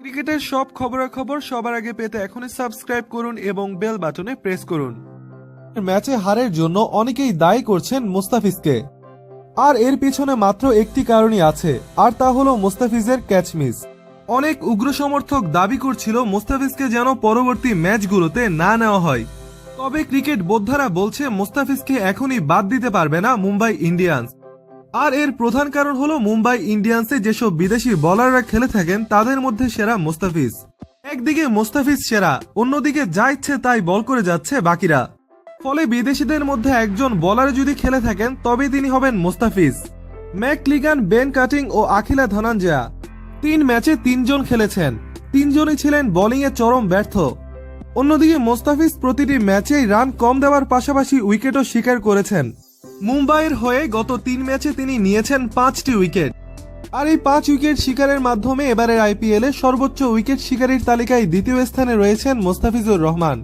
ক্রিকেটের সব খবরাখবর সবার আগে পেতে এখনই সাবস্ক্রাইব করুন এবং বেল বাটনে প্রেস করুন। ম্যাচে হারের জন্য অনেকেই দায়ী করছেন মুস্তাফিজকে। আর এর পিছনে মাত্র একটি কারণই আছে আর তা হলো মুস্তাফিজের ক্যাচ মিস অনেক উগ্র সমর্থক দাবি করছিল মুস্তাফিজকে যেন পরবর্তী ম্যাচগুলোতে না নেওয়া হয়। তবে ক্রিকেট বোদ্ধারা বলছে মুস্তাফিজকে এখনই বাদ দিতে পারবে না মুম্বাই ইন্ডিয়ান্স। আর এর প্রধান কারণ হলো মুম্বাই ইন্ডিয়ান্সে যেসব বিদেশি বোলাররা খেলে থাকেন, তাদের মধ্যে সেরা মোস্তাফিজ। একদিকে মোস্তাফিজ সেরা, অন্যদিকে যা ইচ্ছে তাই বল করে যাচ্ছে বাকিরা। ফলে বিদেশিদের মধ্যে একজন বোলার যদি খেলে থাকেন তবে তিনি হবেন মুস্তাফিজ। ম্যাকলিগান, বেন কাটিং ও আখিলা ধনাঞ্জয়া তিন ম্যাচে তিনজন খেলেছেন। তিনজনই ছিলেন বোলিংয়ে চরম ব্যর্থ। অন্যদিকে মোস্তাফিজ প্রতিটি ম্যাচেই রান কম দেওয়ার পাশাপাশি উইকেটও শিকার করেছেন। মুম্বাইয়ের হয়ে গত তিন ম্যাচে তিনি নিয়েছেন পাঁচটি উইকেট। আর এই পাঁচ উইকেট শিকারের মাধ্যমে এবারের আইপিএলে সর্বোচ্চ উইকেট শিকারীর তালিকায় দ্বিতীয় স্থানে রয়েছেন মোস্তাফিজুর রহমান।